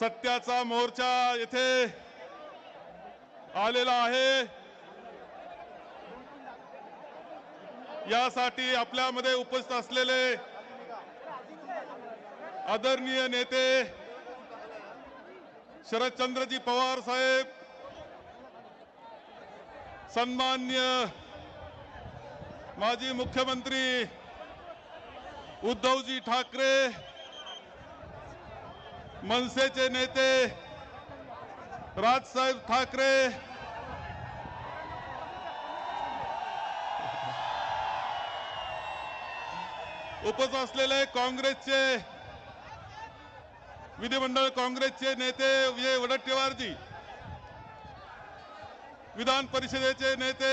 सत्याचा मोर्चा येथे आलेला आहे. यासाठी आपल्यामध्ये उपस्थित असलेले आदरणीय नेते शरदचंद्रजी पवार साहेब सन्मान्य माजी मुख्यमंत्री उद्धवजी ठाकरे मनसेचे नेते राजसाहेब ठाकरे. उपस्थित असलेले काँग्रेसचे विधिमंडळ काँग्रेसचे नेते विजय वडट्टीवारजी विधान परिषदेचे नेते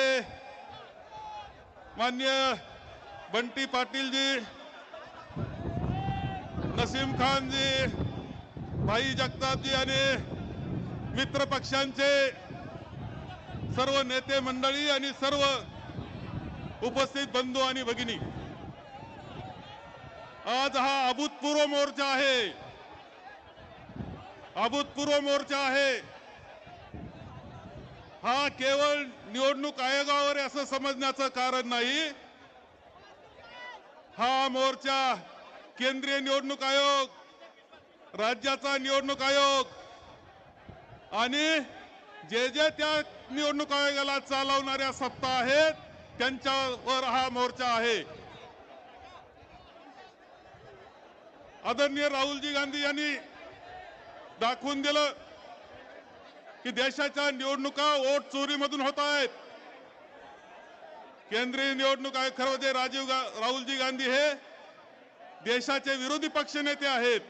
मान्य बंटी पाटीलजी नसीम खानजी भाई जगतापजी आणि मित्र पक्षांचे सर्व नेते मंडळी आणि सर्व उपस्थित बंधू आणि भगिनी आज हा अभूतपूर्व मोर्चा आहे. अभूतपूर्व मोर्चा आहे. हा केवळ निवडणूक आयोगावर असं समजण्याचं कारण नाही. हा मोर्चा केंद्रीय निवडणूक आयोग राज्याचा निवडणूक आयोग. आणि जे जे त्या निवडणूक आयोगाला चालवणाऱ्या सत्ता आहेत त्यांच्यावर हा मोर्चा आहे. आदरणीय राहुलजी गांधी यांनी दाखवून दिलं की देशाच्या निवडणुका वोट चोरीमधून होत आहेत. केंद्रीय निवडणूक आयोग खरं म्हणजे राजीव गा राहुलजी गांधी हे देशाचे विरोधी पक्ष नेते आहेत.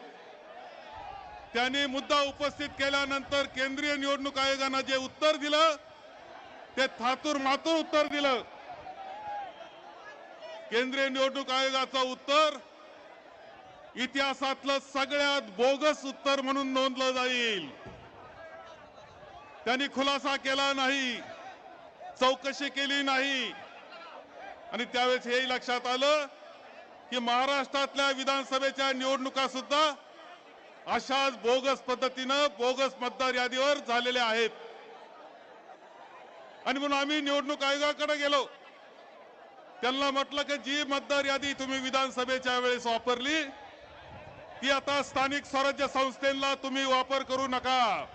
त्यांनी मुद्दा उपस्थित केल्यानंतर केंद्रीय निवडणूक आयोगानं जे उत्तर दिलं ते थातूर मातूर उत्तर दिलं. केंद्रीय निवडणूक आयोगाचं उत्तर इतिहासातलं सगळ्यात बोगस उत्तर म्हणून नोंदलं जाईल. त्यांनी खुलासा केला नाही चौकशी केली नाही. आणि त्यावेळेस हेही लक्षात आलं की महाराष्ट्रातल्या विधानसभेच्या निवडणुका सुद्धा अशाच बोगस पद्धतीनं बोगस मतदार यादीवर झालेल्या आहेत. आणि म्हणून आम्ही निवडणूक आयोगाकडे गेलो. त्यांना म्हटलं की जी मतदार यादी तुम्ही विधानसभेच्या वेळेस वापरली ती आता स्थानिक स्वराज्य संस्थेला तुम्ही वापर करू नका.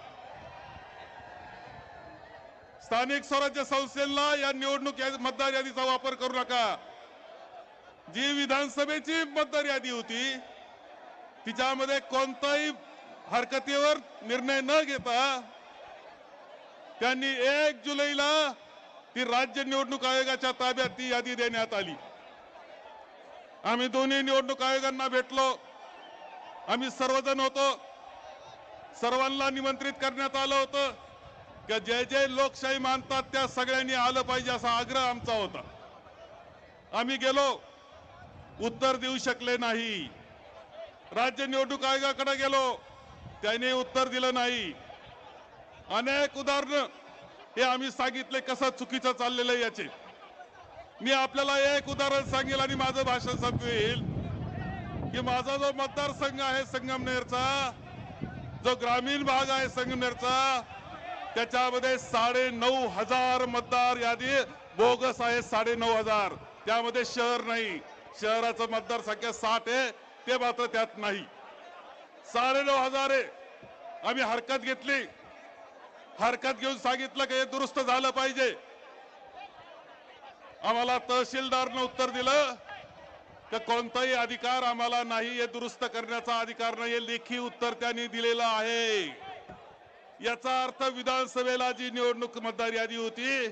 स्थानिक स्वराज्य संस्थेला या निवडणूक मतदार यादीचा वापर करू नका. जी विधानसभेची मतदार यादी होती तिच्यामध्ये कोणताही हरकतीवर निर्णय न घेता त्यांनी एक जुलैला ती राज्य निवडणूक आयोगाच्या ताब्यात ती यादी देण्यात आली. आम्ही दोन्ही निवडणूक आयोगांना भेटलो. आम्ही सर्वजण होतो. सर्वांना निमंत्रित करण्यात आलं होतं. की जे जे लोकशाही मानतात त्या सगळ्यांनी आलं पाहिजे असा आग्रह आमचा होता. आम्ही गेलो. उत्तर देऊ शकले नाही. राज्य निवडणूक आयोगाकडे गेलो त्यांनी उत्तर दिलं नाही. अनेक उदाहरणं हे आम्ही सांगितले कसं चुकीचं चाललेलं आहे याचे. मी आपल्याला एक उदाहरण सांगेल आणि माझं भाषण संपवेल. की माझा जो मतदारसंघ आहे संगमनेरचा जो ग्रामीण भाग आहे संगमनेरचा त्याच्यामध्ये साडे नऊ हजार मतदार यादी बोगस आहे साडे नऊ हजार. त्यामध्ये शहर नाही. शहराचं मतदार संख्या साठ आहे. ते मात्र त्यात नाही. साडे नऊ हजार आम्ही हरकत घेतली. हरकत घेऊन सांगितलं की हे दुरुस्त झालं पाहिजे. आम्हाला तहसीलदारनं उत्तर दिलं तर कोणताही अधिकार आम्हाला नाही हे दुरुस्त करण्याचा अधिकार नाही हे लेखी उत्तर त्यांनी दिलेलं आहे. याचा अर्थ विधानसभेला जी निवडणूक मतदार यादी होती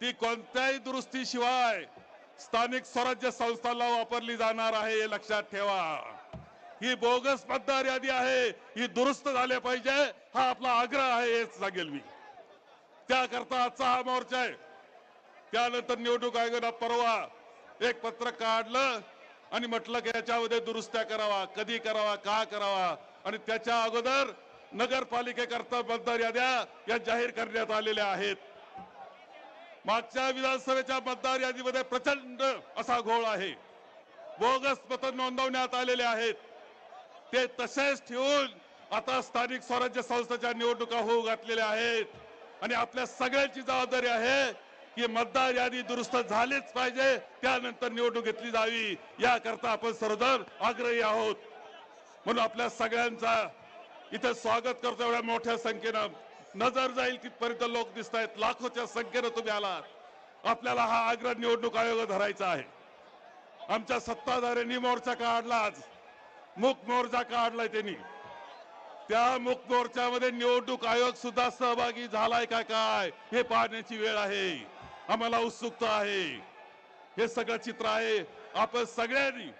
ती कोणत्याही दुरुस्तीशिवाय स्थानिक स्वराज्य संस्थांना वापरली जाणार आहे हे लक्षात ठेवा. ही बोगस मतदार यादी आहे ही दुरुस्त झाल्या पाहिजे हा आपला आग्रह आहे हेच सांगेल मी. त्याकरता आजचा हा मोर्चा आहे. त्यानंतर निवडणूक आयोगानं परवा एक पत्र काढलं आणि म्हटलं की याच्यामध्ये दुरुस्त्या करावा कधी करावा का करावा आणि त्याच्या अगोदर नगरपालिकेकरता मतदार याद्या या जाहीर करण्यात आलेल्या आहेत. मागच्या विधानसभेच्या मतदार यादीमध्ये प्रचंड असा घोळ आहे. बोगस मत नोंदवण्यात आलेले आहेत. ते तसेच ठेवून आता स्थानिक स्वराज्य संस्थेच्या निवडणुका होऊ घातलेल्या आहेत. आणि आपल्या सगळ्यांची जबाबदारी आहे की मतदार यादी दुरुस्त झालीच पाहिजे त्यानंतर निवडणूक घेतली जावी. याकरता आपण सर्वजण आग्रही आहोत. म्हणून आपल्या सगळ्यांचा इथे स्वागत करतो एवढ्या मोठ्या संख्येनं. नजर जाईल तिथपर्यंत लोक दिसत आहेत लाखोच्या संख्येनं तुम्ही आलात. आपल्याला हा आग्रह निवडणूक आयोग धरायचा आहे. आमच्या सत्ताधाऱ्यांनी मोर्चा काढला आज. मुख मोर्चा काढलाय त्यांनी. त्या मूक मोर्चामध्ये निवडणूक आयोग सुद्धा सहभागी झालाय का काय हे पाहण्याची वेळ आहे. आम्हाला उत्सुकता आहे. हे सगळं चित्र आहे. आपण सगळ्यांनी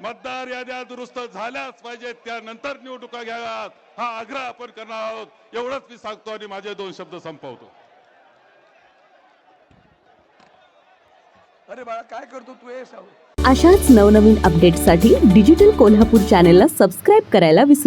मतदार याद्या दुरुस्त झाल्याच पाहिजेत. त्यानंतर निवडणुका घ्याव्यात. हा आग्रह आपण करणार आहोत. एवढंच मी सांगतो आणि माझे दोन शब्द संपवतो. अरे बाळा काय करतो तू हे सांग अशाच नवनवीन अपडेट्ससाठी डिजिटल कोल्हापूर चॅनेलला सबस्क्राईब करायला विसरू